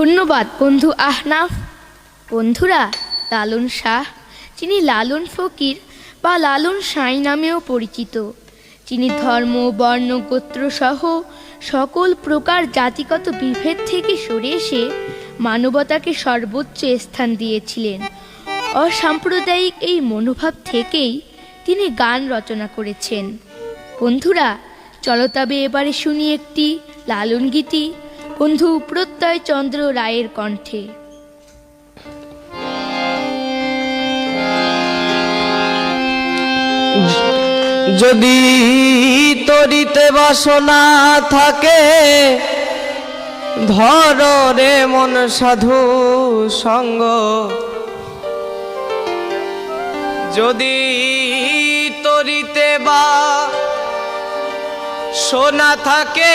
ধন্যবাদ, বন্ধু আহনাফ। বন্ধুরা, লালন শাহ, যিনি লালন ফকির বা লালন সাঁই নামেও পরিচিত, যিনি ধর্ম, বর্ণ, গোত্র সহ সকল প্রকার জাতিগত বিভেদ থেকে সরে এসে মানবতাকে সর্বোচ্চ স্থান দিয়েছিলেন। অসাম্প্রদায়িক এই মনোভাব থেকেই তিনি গান রচনা করেছেন। বন্ধুরা, চলো তবে এবারে শুনি একটি লালন গীতি। বন্ধু প্রত্যয় চন্দ্র রায়ের কণ্ঠে। যদি তরিতে বাসনা থাকে, ধর রে মন সাধু সঙ্গ। যদি তরিতে বা সোনা থাকে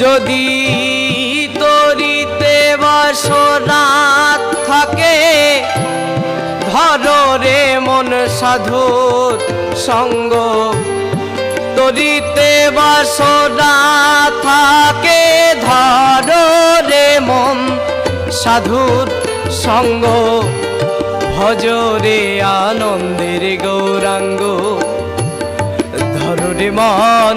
যদি তরিতে বাসনা থাকে, ধর মন সাধুর সঙ্গ। তরিতে বাসনা থাকে, ধর মন সাধুর সঙ্গ। ভজরে আনন্দের গৌরাঙ্গ, ধর রে মন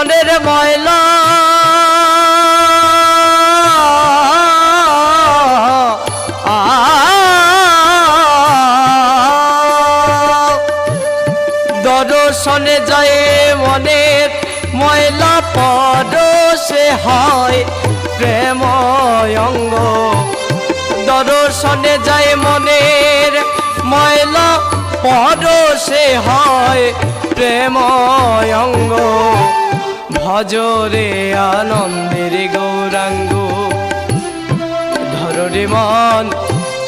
মনের ময়লা। দর্শনে যায় মনের ময়লা, পরশে হয় প্রেম অঙ্গ। দর্শনে যায় মনের ময়লা, পরশে হয় প্রেম অঙ্গ। ভজরে আনন্দের গৌরাঙ্গ। ধরে মন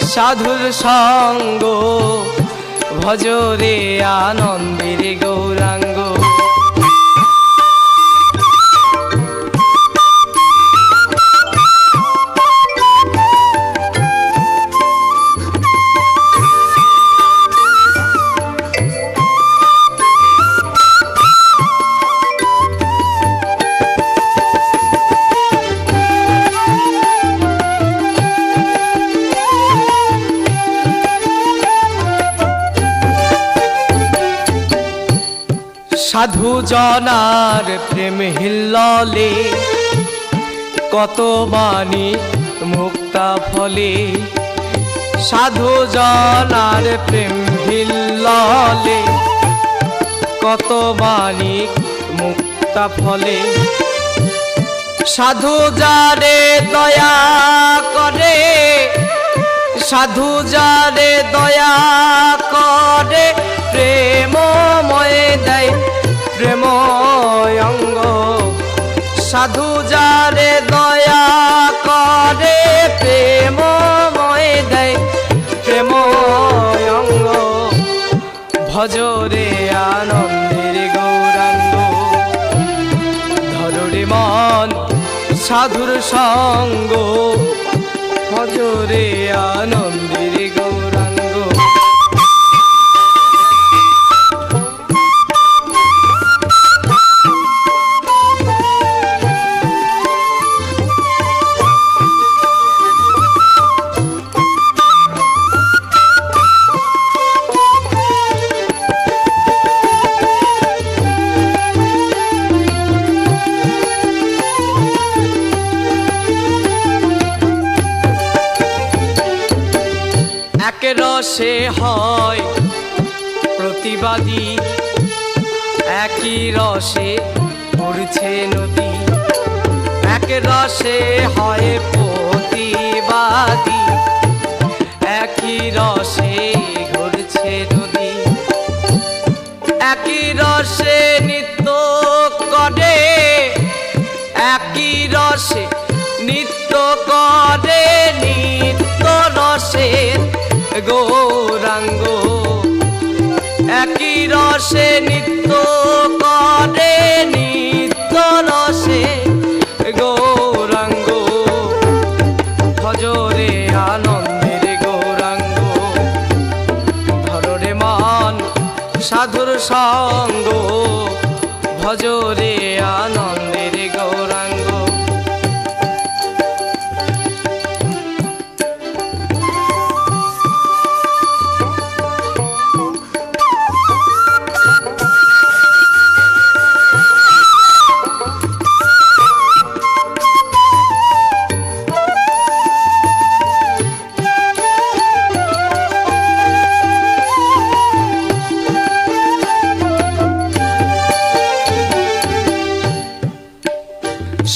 সাধুর সঙ্গ। ভজরে আনন্দের গৌরাঙ্গ। সাধু জনার প্রেম হিল্ললে, কত বাণী মুক্তা ফলে। সাধু জনার প্রেম হিল্ললে, কত বাণী মুক্তা ফলে। সাধু যারে দয়া করে, সাধু যারে দয়া করে প্রেমময় সাধু যারে দয়া করে প্রেম দেয় প্রেম অঙ্গ। ভজরে আনন্দের গৌরাঙ্গ। ধরুরে মন, সাধুর সঙ্গ। ভজরে আনন্দের এক রসে হয়। প্রতিবাদী একই রসে পড়ছে নদী। এক রসে হয় প্রতিবাদী গৌরাঙ্গ একই রসে নিত্য করে, নিত্য রসে গৌরাঙ্গ ভজরে আনন্দের গৌরাঙ্গ ধররে মন সাধুর সঙ্গ, ভজরে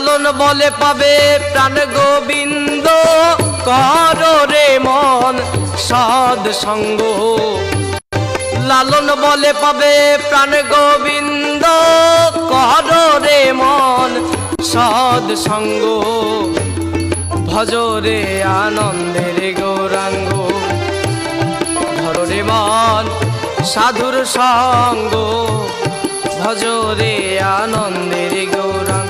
লালন বলে পাবে প্রাণ গোবিন্দ। কর রে মন সদ সঙ্গ। লালন বলে পাবে প্রাণ গোবিন্দ। কর রে মন সদ সঙ্গ। ভজরে আনন্দের গৌরাঙ্গ। ধরে মন সাধুর সঙ্গ। ভজরে আনন্দের গৌরাঙ্গ।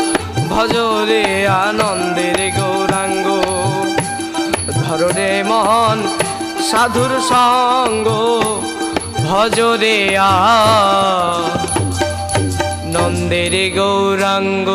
ভজরে আনন্দের গৌরাঙ্গ। ধরো রে মন সাধুর সঙ্গ। ভজরে আ নন্দের গৌরাঙ্গ।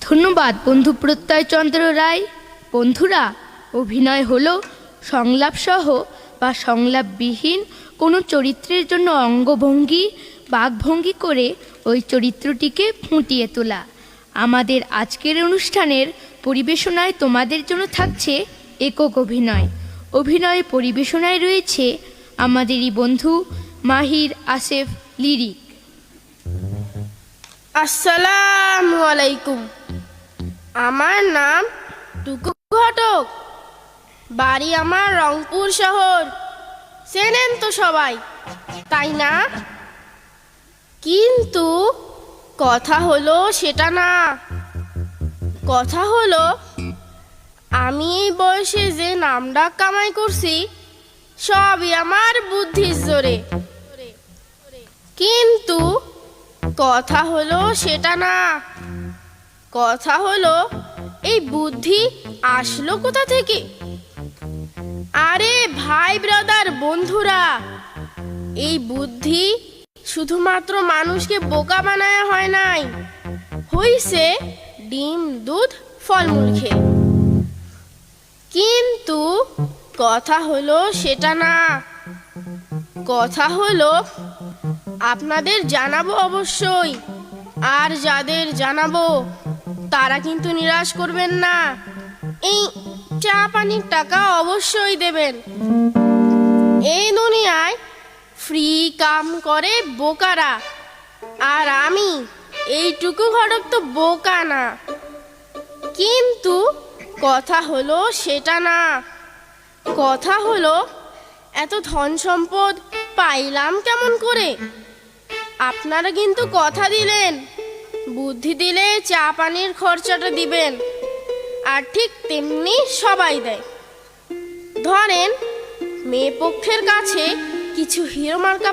ধন্যবাদ, বন্ধু প্রত্যয় চন্দ্র রায়। বন্ধুরা, অভিনয় হলো সংলাপসহ বা সংলাপবিহীন কোনো চরিত্রের জন্য অঙ্গভঙ্গি বাকভঙ্গি করে ওই চরিত্রটিকে ফুটিয়ে তোলা। আমাদের আজকের অনুষ্ঠানের পরিবেশনায় তোমাদের জন্য থাকছে একক অভিনয়। অভিনয় পরিবেশনায় রয়েছে আমাদেরই বন্ধু মাহির আসেফ লিরিক। আসসালামু আলাইকুম। আমার নাম টুকু ঘটক। বাড়ি আমার রংপুর শহর। চেনেন তো সবাই। তাই না? কিন্তু কথা হলো সেটা না। কথা হলো, আমি এই বয়সে যে নামডাক কামাই করছি, সবই আমার বুদ্ধির জোরে। কিন্তু কথা হলো সেটা না। কথা হলো, এই বুদ্ধি আসলো কোথা থেকে? আরে ভাই ব্রাদার বন্ধুরা, এই বুদ্ধি শুধুমাত্র মানুষকে বোকা বানায় হয় নাই। হইছে ডিম, দুধ, ফলমূল খেয়ে। কিন্তু কথা হলো সেটা না। কথা হলো আপনাদের জানাব অবশ্যই। আর যাদের জানাব, তারা কিন্তু নিরাশ করবেন না। এই চা পানির টাকা অবশ্যই দেবেন। এই দুনিয়ায় ফ্রি কাম করে বোকারা। আর আমি, এইটুকু ঘটক তো বোকা না। কিন্তু কথা হলো সেটা না। কথা হলো, এত ধন সম্পদ পাইলাম কেমন করে? আপনারা কিন্তু কথা দিলেন, বুদ্ধি দিলে চা পানির খরচাটা দিবেন, আর ঠিক তেমনি সবাই দেয়। ধরেন, মেয়ে পক্ষের কাছে কিছু হিরো মার্কা